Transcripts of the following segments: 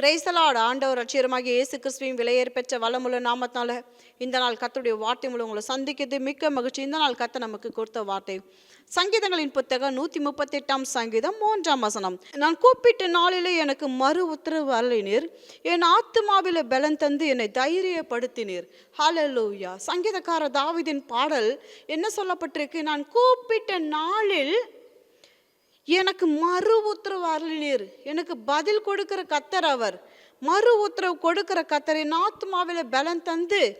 பிரைசலாட் ஆண்டவர் அட்சியரமாக இயேசு கிறிஸ்துவின் விலையேற் பெற்ற வளமுள்ள நாமத்தினால இந்த நாள் கத்தருடைய வார்த்தை மூலம் உங்களை சந்திக்கிறது. மிக்க மகிழ்ச்சி. இந்த நாள் கத்த நமக்கு கொடுத்த வார்த்தை. சங்கீதங்களின் புத்தகம் நூற்றி முப்பத்தெட்டாம் சங்கீதம் மூன்றாம் வசனம். நான் கூப்பிட்ட நாளிலே எனக்கு மறு உத்தரவு அருளினீர். என் ஆத்துமாவில பலன் தந்து என்னை தைரியப்படுத்தினீர். ஹலலூயா சங்கீதக்கார தாவிதின் பாடல் என்ன சொல்லப்பட்டிருக்கு? நான் கூப்பிட்ட நாளில் எனக்கு மறு உத்தரவு அருளினீர். எனக்கு பதில் கொடுக்கிற கத்தர் அவர். மறு உத்தரவு கொடுக்கிற கத்தர் என் ஆத்மாவில் பலன் தந்து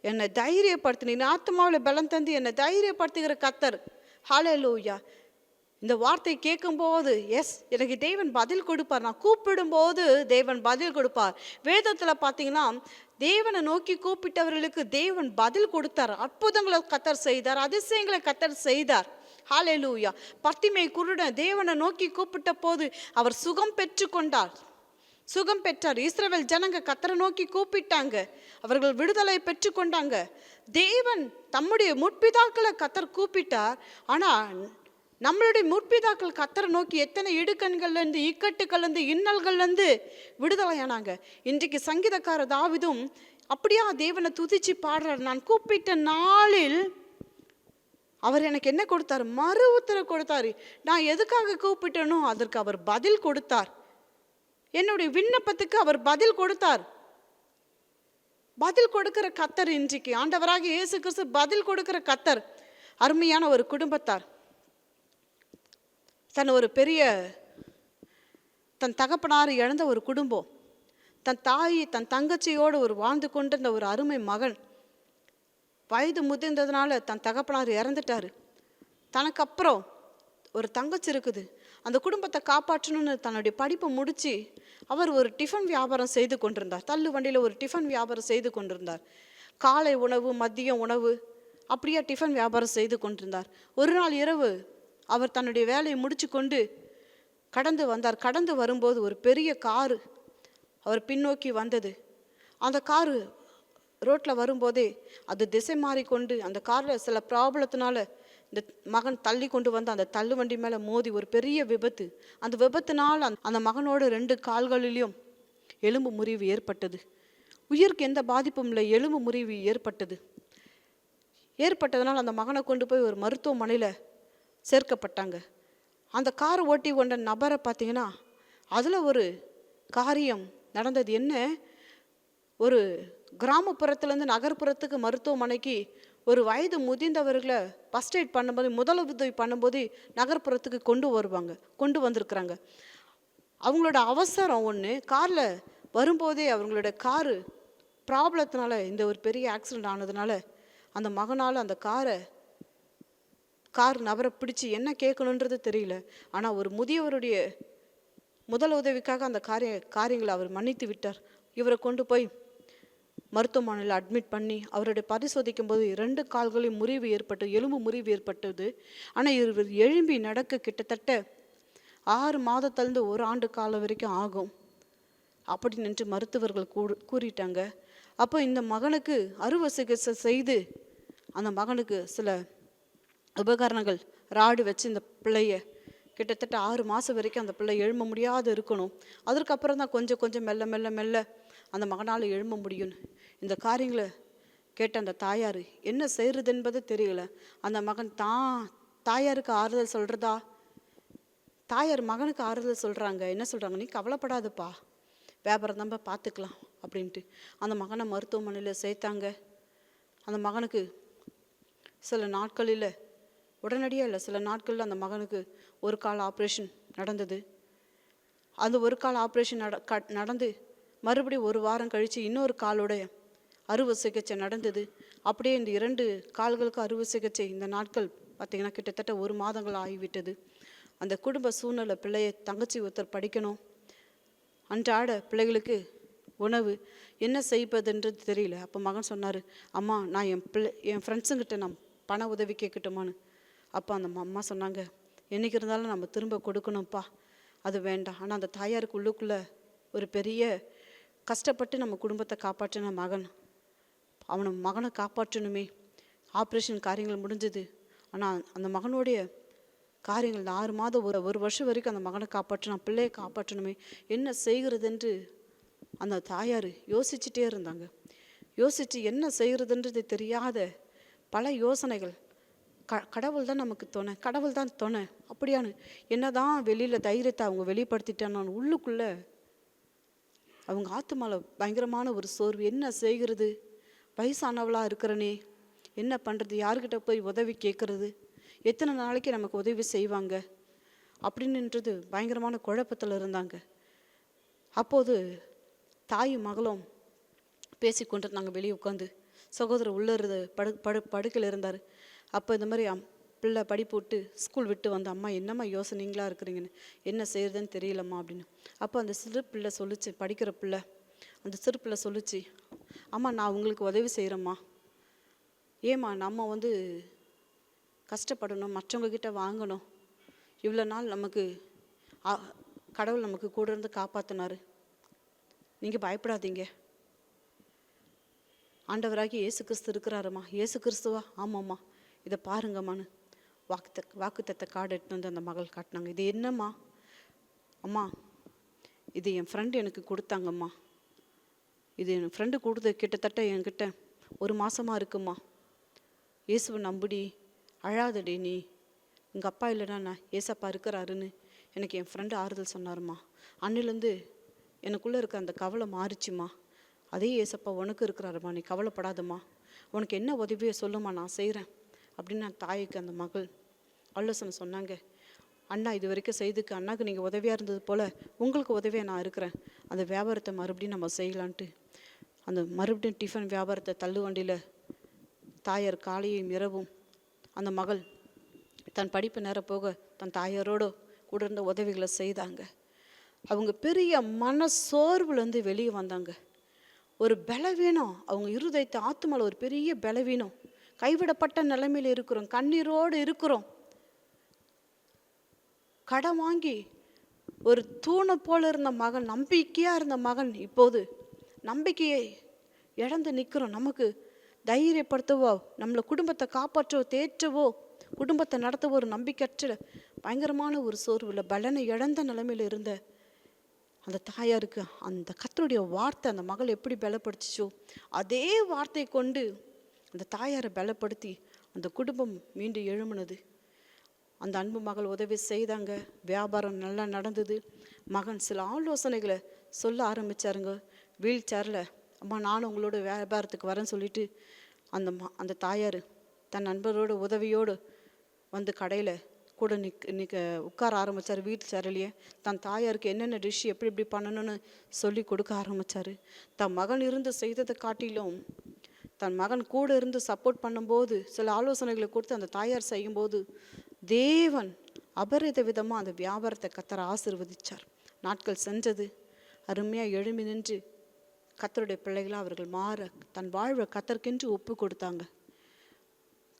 என்னை தைரியப்படுத்தின என் ஆத்மாவில் பலன் தந்து என்னை தைரியப்படுத்துகிற கத்தர். ஹalleluya இந்த வார்த்தை கேட்கும்போது எஸ் எனக்கு தேவன் பதில் கொடுப்பார். நான் கூப்பிடும்போது தேவன் பதில் கொடுப்பார். வேதத்தில் பார்த்தீங்கன்னா தேவனை நோக்கி கூப்பிட்டவர்களுக்கு தேவன் பதில் கொடுத்தார். அற்புதங்களை கத்தர் செய்தார் அதிசயங்களை கத்தர் செய்தார். ஹalleluya பத்திமை குருடன் தேவனை நோக்கி கூப்பிட்ட போது அவர் சுகம் பெற்று கொண்டார் சுகம் பெற்றார். இஸ்ரவேல் ஜனங்க கத்தரை நோக்கி கூப்பிட்டாங்க. அவர்கள் விடுதலை பெற்று கொண்டாங்க தேவன் தம்முடைய முற்பிதாக்களை கத்தர் கூப்பிட்டார். ஆனால் நம்மளுடைய முற்பிதாக்கள் கத்தரை நோக்கி எத்தனை இடுக்கண்கள்லேருந்து இக்கட்டுகள்லேருந்து இன்னல்கள்லேருந்து விடுதலையானாங்க. இன்றைக்கு சங்கீதக்கார தாவிதும் அப்படியா தேவனை துதிச்சு பாடுறார். நான் கூப்பிட்ட நாளில் அவர் எனக்கு என்ன கொடுத்தார்? மறு உத்தரவு கொடுத்தாரு. நான் எதுக்காக கூப்பிட்டேனோ அதற்கு அவர் பதில் கொடுத்தார். என்னுடைய விண்ணப்பத்துக்கு அவர் பதில் கொடுத்தார். பதில் கொடுக்கிற கத்தர் இன்றைக்கு ஆண்டவராக இயேசு கிறிஸ்து பதில் கொடுக்கிற கத்தர் அருமையான ஒரு குடும்பத்தார். தன் ஒரு பெரிய தன் தகப்பனார் இழந்த ஒரு குடும்பம். தன் தாய் தன் தங்கச்சியோடு ஒரு வாழ்ந்து கொண்டிருந்த ஒரு அருமை மகன். வயது முதிர்ந்ததுனால தன் தகப்பனார் இறந்துட்டார். தனக்கு அப்புறம் ஒரு தங்கச்சி இருக்குது. அந்த குடும்பத்தை காப்பாற்றணும்னு தன்னுடைய படிப்பை முடித்து அவர் ஒரு டிஃபன் வியாபாரம் செய்து கொண்டிருந்தார். தள்ளு வண்டியில் ஒரு டிஃபன் வியாபாரம் செய்து கொண்டிருந்தார். காலை உணவு மதிய உணவு அப்படியே டிஃபன் வியாபாரம் செய்து கொண்டிருந்தார். ஒரு நாள் இரவு அவர் தன்னுடைய வேலையை முடிச்சு கொண்டு கடந்து வந்தார். கடந்து வரும்போது ஒரு பெரிய காரு அவர் பின்னோக்கி வந்தது. அந்த காரு ரோட்டில் வரும்போதே அது திசை மாறிக்கொண்டு அந்த காரில் சில ப்ராப்ளத்தினால இந்த மகன் தள்ளி கொண்டு வந்து அந்த தள்ளு வண்டி மேலே மோதி ஒரு பெரிய விபத்து. அந்த விபத்தினால் அந்த- அந்த மகனோட ரெண்டு கால்களிலும் எலும்பு முறிவு ஏற்பட்டது. உயிருக்கு எந்த பாதிப்பும் இல்லை எலும்பு முறிவு ஏற்பட்டது. ஏற்பட்டதனால் அந்த மகனை கொண்டு போய் ஒரு மருத்துவமனையில் சேர்க்கப்பட்டாங்க. அந்த கார் ஓட்டி கொண்ட நபரை பார்த்தீங்கன்னா அதில் ஒரு காரியம் நடந்தது. என்ன? ஒரு கிராமப்புறத்துலேருந்து நகர்ப்புறத்துக்கு மருத்துவமனைக்கு ஒரு வயது முதிர்ந்தவர்களை ஃபஸ்ட் எய்ட் பண்ணும்போது முதல் உதவி பண்ணும்போது நகர்ப்புறத்துக்கு கொண்டு வருவாங்க கொண்டு வந்திருக்கிறாங்க. அவங்களோட அவசரம் ஒன்று காரில் வரும்போதே அவங்களோட காரு ப்ராப்ளத்தினால இந்த ஒரு பெரிய ஆக்சிடெண்ட் ஆனதுனால அந்த மகனால் அந்த காரை கார் நபரை பிடிச்சி என்ன கேட்கணுன்றது தெரியல. ஆனால் ஒரு முதியவருடைய முதல் உதவிக்காக அந்த காரிய காரியங்களை அவர் மன்னித்து விட்டார். இவரை கொண்டு போய் மருத்துவமனையில் அட்மிட் பண்ணி அவருடைய பரிசோதிக்கும் போது இரண்டு கால்களையும் முறிவு ஏற்பட்டு எலும்பு முறிவு ஏற்பட்டது. ஆனால் இவர் எழும்பி நடக்க கிட்டத்தட்ட ஆறு மாதத்திலிருந்து ஒரு ஆண்டு காலம் வரைக்கும் ஆகும். அப்படி நின்று மருத்துவர்கள் கூ கூறிட்டாங்க. அப்போ இந்த மகனுக்கு அறுவை சிகிச்சை செய்து அந்த மகனுக்கு சில உபகரணங்கள் ராடு வச்சு இந்த பிள்ளைய கிட்டத்தட்ட ஆறு மாதம் வரைக்கும் அந்த பிள்ளை எழும்ப முடியாது இருக்கணும். அதற்கப்புறம் தான் கொஞ்சம் கொஞ்சம் மெல்ல மெல்ல மெல்ல அந்த மகனால் எழும்ப முடியும் இந்த காரியங்களை கேட்ட அந்த தாயார் என்ன செய்கிறது என்பது தெரியல. அந்த மகன் தான் தாயாருக்கு ஆறுதல் சொல்கிறதா தாயார் மகனுக்கு ஆறுதல் சொல்கிறாங்க என்ன சொல்கிறாங்க நீ கவலைப்படாதப்பா. வியாபாரம் தான்ப்பா பார்த்துக்கலாம். அப்படின்ட்டு. அந்த மகனை மருத்துவமனையில் சேர்த்தாங்க. அந்த மகனுக்கு சில நாட்களில் உடனடியாக இல்லை சில நாட்களில் அந்த மகனுக்கு ஒரு கால் ஆப்ரேஷன் நடந்தது. அந்த ஒரு கால் ஆப்ரேஷன் நட க நடந்து மறுபடியும் ஒரு வாரம் கழித்து இன்னொரு காலோடைய அறுவை சிகிச்சை நடந்தது. அப்படியே இந்த இரண்டு கால்களுக்கு அறுவை சிகிச்சை இந்த நாட்கள் பார்த்திங்கன்னா கிட்டத்தட்ட ஒரு மாதங்கள் ஆகிவிட்டது. அந்த குடும்ப சூழ்நிலை பிள்ளையை தங்கச்சி ஒருத்தர் படிக்கணும். அன்றாட பிள்ளைகளுக்கு உணவு. என்ன செய்வதுன்றது தெரியல. அப்போ மகன் சொன்னார் அம்மா நான் என் பிள்ளை என் ஃப்ரெண்ட்ஸுங்கிட்ட நான் பண உதவி கேட்கட்டுமான்னு. அப்போ அந்த அம்மா சொன்னாங்க என்னைக்கு இருந்தாலும் நம்ம திரும்ப கொடுக்கணும்ப்பா. அது வேண்டாம். ஆனால் அந்த தாயாருக்கு உள்ளுக்குள்ளே ஒரு பெரிய கஷ்டப்பட்டு நம்ம குடும்பத்தை காப்பாற்றின மகன். அவனை மகனை காப்பாற்றணுமே. ஆப்ரேஷன் காரியங்கள் முடிஞ்சது. ஆனால் அந்த மகனுடைய காரியங்கள் இந்த ஆறு மாதம் ஒரு ஒரு வருஷம் வரைக்கும் அந்த மகனை காப்பாற்றணும் பிள்ளையை காப்பாற்றணுமே. என்ன செய்கிறது என்று அந்த தாயார் யோசிச்சுட்டே இருந்தாங்க. யோசித்து என்ன செய்கிறதுன்றது தெரியாத பல யோசனைகள். க கடவுள் தான் நமக்கு துணை. கடவுள் தான் துணை. அப்படியானு என்னதான் வெளியில் தைரியத்தை அவங்க வெளிப்படுத்திட்டான்னு உள்ளுக்குள்ளே அவங்க ஆத்துமால பயங்கரமான ஒரு சோர்வு. என்ன செய்கிறது? வயசானவளாக இருக்கிறனே என்ன பண்ணுறது யார்கிட்ட போய் உதவி கேட்குறது எத்தனை நாளைக்கு நமக்கு உதவி செய்வாங்க? அப்படின்னுன்றது பயங்கரமான குழப்பத்தில் இருந்தாங்க. அப்போது தாயும் மகளும் பேசி நாங்கள் வெளியே உட்காந்து சகோதரர் உள்ளே படு படு படுக்கையில் இருந்தார். அப்போ இந்த மாதிரி அம் பிள்ளை படிப்பு விட்டு ஸ்கூல் விட்டு வந்த அம்மா என்னம்மா யோசனைங்களா இருக்கிறீங்கன்னு? என்ன செய்யறதுன்னு தெரியலம்மா அப்படின்னு. அப்போ அந்த சிறு பிள்ளை சொல்லிச்சு படிக்கிற பிள்ளை. அந்த சிறு பிள்ளை சொல்லிச்சு அம்மா நான் உங்களுக்கு உதவி செய்கிறேம்மா ஏம்மா நம்ம வந்து கஷ்டப்படணும் மற்றவங்க கிட்ட வாங்கணும். இவ்வளோ நாள் நமக்கு ஆ, கடவுள் நமக்கு கூட இருந்து காப்பாற்றினாரு நீங்கள் பயப்படாதீங்க. ஆண்டவராகி இயேசு கிறிஸ்து இருக்கிறாருமா இயேசு கிறிஸ்துவா ஆமாம்மா. இதை பாருங்கம்மான்னு வாக்குத்த வாக்குத்தத்தை கார்டு எடுத்து வந்து அந்த மகள் காட்டினாங்க. இது என்னம்மா? அம்மா இது என் ஃப்ரெண்டு எனக்கு கொடுத்தாங்கம்மா. இது என் ஃப்ரெண்டு கொடுத்து கிட்டத்தட்ட என்கிட்ட ஒரு மாதமாக இருக்குமா. இயேசுவை நம்புடி அழாதடி நீ. எங்கள் அப்பா இல்லைனா நான் ஏசப்பா இருக்கிறாருன்னு எனக்கு என் ஃப்ரெண்டு ஆறுதல் சொன்னாருமா. அன்னிலேருந்து எனக்குள்ளே இருக்க அந்த கவலை மாறிச்சுமா. அதே ஏசப்பா உனக்கு இருக்கிறாருமா நீ கவலைப்படாதம்மா. உனக்கு என்ன உதவியோ சொல்லுமா நான் செய்கிறேன் அப்படின்னு நான் தாய்க்கு அந்த மகள் ஆலோசனை சொன்னாங்க. அண்ணா இது வரைக்கும் செய்துக்கு அண்ணாக்கு நீங்கள் உதவியாக இருந்தது போல் உங்களுக்கு உதவியாக நான் இருக்கிறேன். அந்த வியாபாரத்தை மறுபடியும் நம்ம செய்யலான்ட்டு அந்த மறுபடியும் டிஃபன் வியாபாரத்தை தள்ளுவண்டியில் தாயார் காலையும் இரவும் அந்த மகள் தன் படிப்பு நேரம் போக தன் தாயாரோடு கூட இருந்த உதவிகளை செய்தாங்க. அவங்க பெரிய மன சோர்வுலேருந்து வெளியே வந்தாங்க. ஒரு பலவீனம். அவங்க இருதயத்தை ஆத்துமால ஒரு பெரிய பலவீனம். கைவிடப்பட்ட நிலைமையில் இருக்கிறோம். கண்ணீரோடு இருக்கிறோம். கடன் வாங்கி ஒரு தூணை போல இருந்த மகன் நம்பிக்கையாக இருந்த மகன் இப்போது நம்பிக்கையை இழந்து நிற்கிறோம் நமக்கு தைரியப்படுத்தவோ நம்மளை குடும்பத்தை காப்பாற்றவோ தேற்றவோ குடும்பத்தை நடத்தவோ ஒரு நம்பிக்கையற்ற பயங்கரமான ஒரு சோர்வில் பலனை இழந்த நிலைமையில் இருந்த அந்த தாயாருக்கு அந்த கத்தருடைய வார்த்தை அந்த மகள் எப்படி பலப்படுத்திச்சோ அதே வார்த்தை கொண்டு அந்த தாயாரை பலப்படுத்தி அந்த குடும்பம் மீண்டும் எழுமினது அந்த அன்பு மகள் உதவி செய்தாங்க. வியாபாரம் நல்லா நடந்தது. மகன் சில ஆலோசனைகளை சொல்ல ஆரம்பிச்சாருங்க. வீல் சேரில் அம்மா நானும் உங்களோட வியாபாரத்துக்கு வரேன்னு சொல்லிட்டு அந்த ம அந்த தாயார் தன் நண்பரோட உதவியோடு வந்து கடையில் கூட நிக் நிற்க உட்கார ஆரம்பித்தார் வீட்டு சேரலையே. தன் தாயாருக்கு என்னென்ன டிஷ் எப்படி எப்படி பண்ணணும்னு சொல்லி கொடுக்க ஆரம்பித்தார் தன் மகன் இருந்து செய்ததை காட்டிலும் தன் மகன் கூட இருந்து சப்போர்ட் பண்ணும்போது சில ஆலோசனைகளை கொடுத்து அந்த தாயார் செய்யும்போது தேவன் அபரித விதமாக அந்த வியாபாரத்தை கத்தர ஆசிர்வதித்தார் நாட்கள் சென்றது. அருமையாக எழுமி நின்று கத்தருடைய பிள்ளைகளாக அவர்கள் மாற தன் வாழ்வை கத்தர்க்கென்று ஒப்பு கொடுத்தாங்க.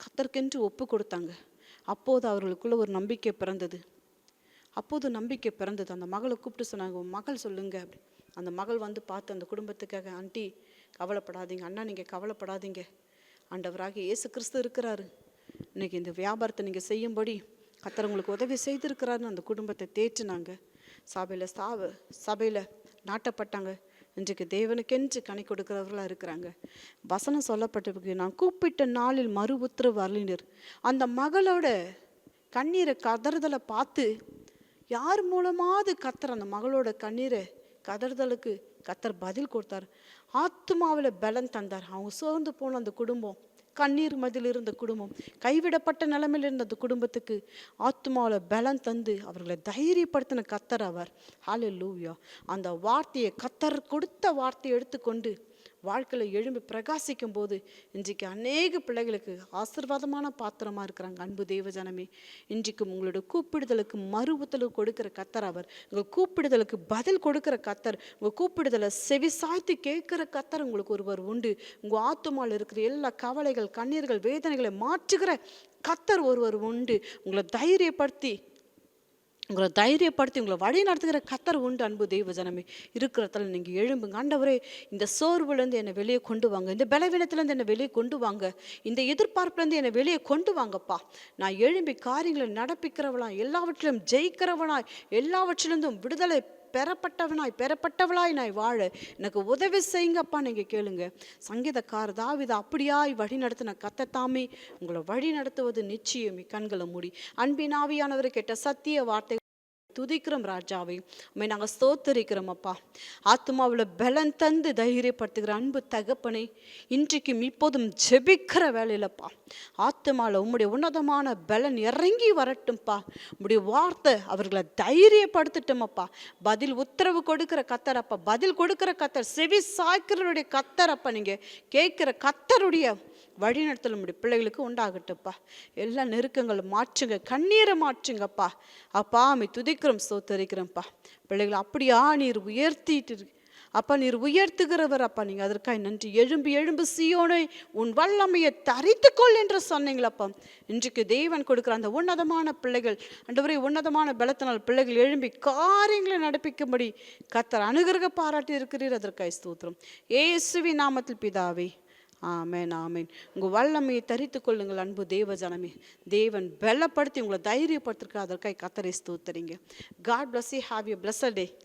கத்தர்க்கென்று ஒப்பு கொடுத்தாங்க. அப்போது அவர்களுக்குள்ள ஒரு நம்பிக்கை பிறந்தது. அப்போது நம்பிக்கை பிறந்தது. அந்த மகளை கூப்பிட்டு சொன்னாங்க உன் மகள் சொல்லுங்க. அப்படி அந்த மகள் வந்து பார்த்து அந்த குடும்பத்துக்காக ஆண்டி கவலைப்படாதீங்க. அண்ணா நீங்கள் கவலைப்படாதீங்க. ஆண்டவராக இயேசு கிறிஸ்து இருக்கிறாரு. இன்னைக்கு இந்த வியாபாரத்தை நீங்கள் செய்யும்படி கத்தர் உங்களுக்கு உதவி செய்திருக்கிறாருன்னு அந்த குடும்பத்தை தேற்றினாங்க. சபையில் சாவ சபையில் நாட்டப்பட்டாங்க. இன்றைக்கு தேவனுக்கென்று கணி கொடுக்கிறவர்களாக இருக்கிறாங்க. வசனம் சொல்லப்பட்டிருக்கு நான் கூப்பிட்ட நாளில் மறு உத்தரவு அருளினர். அந்த மகளோட கண்ணீரை கதறுதலை பார்த்து யார் மூலமாவது கத்தர் அந்த மகளோட கண்ணீரை கதறுதலுக்கு கத்தர் பதில் கொடுத்தார். ஆத்மாவில் பலன் தந்தார். அவங்க சோர்ந்து போன அந்த குடும்பம் கண்ணீர் மதில் இருந்த குடும்பம் கைவிடப்பட்ட நிலைமையில் இருந்த அந்த குடும்பத்துக்கு ஆத்மாவில் பலம் தந்து அவர்களை தைரியப்படுத்தின கத்தர் அவர். ஹalleluya அந்த வார்த்தையை கத்தர் கொடுத்த வார்த்தையை எடுத்துக்கொண்டு வாழ்க்கையில் எழும்பி பிரகாசிக்கும் போது இன்றைக்கு அநேக பிள்ளைகளுக்கு ஆசீர்வாதமான பாத்திரமாக இருக்கிறாங்க. அன்பு தேவஜனமே இன்றைக்கு உங்களோட கூப்பிடுதலுக்கு மறு உத்தரவு கொடுக்கிற கத்தர் அவர். உங்கள் கூப்பிடுதலுக்கு பதில் கொடுக்கிற கத்தர் உங்கள் கூப்பிடுதலை செவி சாய்த்து கேட்குற கத்தர் உங்களுக்கு ஒருவர் உண்டு. உங்கள் ஆத்துமாவில் இருக்கிற எல்லா கவலைகள் கண்ணீர்கள் வேதனைகளை மாற்றுகிற கத்தர் ஒருவர் உண்டு. உங்களை தைரியப்படுத்தி உங்களை தைரியப்படுத்தி உங்களை வழி நடத்துகிற கத்தர் உண்டு அன்பு தெய்வ ஜனமே இருக்கிறதால நீங்கள் எழும்புங்க. ஆண்டவரே இந்த சோர்வுலேருந்து என்னை வெளியே கொண்டு வாங்க. இந்த பலவீனத்துலேருந்து என்னை வெளியே கொண்டு வாங்க. இந்த எதிர்பார்ப்புலேருந்து என்னை வெளியே கொண்டு வாங்கப்பா. நான் எழும்பி காரியங்களை நடப்பிக்கிறவளாய் எல்லாவற்றிலும் ஜெயிக்கிறவனாய் எல்லாவற்றிலிருந்தும் விடுதலை பெறப்பட்டவனாய் பெறப்பட்டவளாய் நான் வாழ எனக்கு உதவி செய்யுங்கப்பா நீங்கள் கேளுங்க. சங்கீதக்கார தாவிதா அப்படியாய் வழி நடத்தின கத்தத்தாமே உங்களை வழி நடத்துவது நிச்சயம் கண்களை மூடி. அன்பின் ஆவியானவர் கேட்ட சத்திய வார்த்தை துதிக்கிறோம் ராஜாவை. உண்மை நாங்கள் ஸ்தோத்தரிக்கிறோம் அப்பா. ஆத்மாவில் பலன் தந்து தைரியப்படுத்துகிற அன்பு தகப்பனை இன்றைக்கும் இப்போதும் ஜெபிக்கிற வேலையிலப்பா ஆத்மாவில் உம்முடைய உன்னதமான பலன் இறங்கி வரட்டும்ப்பா உம்முடைய வார்த்தை அவர்களை தைரியப்படுத்தட்டுமப்பா. பதில் உத்தரவு கொடுக்கிற கத்தரப்பா பதில் கொடுக்கிற கத்தர் செவி சாய்க்கிறவருடைய கத்தரப்பா நீங்கள் கேட்குற கத்தருடைய வழிநடத்தல் நம்முடைய பிள்ளைகளுக்கு உண்டாகட்டும்ப்பா. எல்லா நெருக்கங்களும் மாற்றுங்க கண்ணீரை மாற்றுங்கப்பா. அப்பா அமை துதிக்கிறோம் சோத்தரிக்கிறோம்ப்பா பிள்ளைகளை அப்படியா நீர் உயர்த்திட்டு இரு- அப்பா நீர் உயர்த்துகிறவர் அப்பா. நீங்கள் அதற்காக நன்றி. எழும்பு எழும்பு சீயோனை உன் வல்லமையை தரித்துக்கொள் என்று சொன்னீங்களப்பா. இன்றைக்கு தேவன் கொடுக்குற அந்த உன்னதமான பிள்ளைகள் அன்றுவரை உன்னதமான பலத்தினால் பிள்ளைகள் எழும்பி காரியங்களை நடப்பிக்கும்படி கத்தர் அனுகிரக பாராட்டி இருக்கிறீர். அதற்காக ஸ்தோத்திரம். ஏசுவி நாமத்தில் பிதாவே ஆமேன் ஆமேன். உங்கள் வல்லமையை தரித்து கொள்ளுங்கள் அன்பு தேவ ஜனமே தேவன் பலப்படுத்தி உங்களை தைரியப்படுத்திருக்க அதற்காக கத்தரை ஸ்தோத்தரிங்க. God bless you have you bless day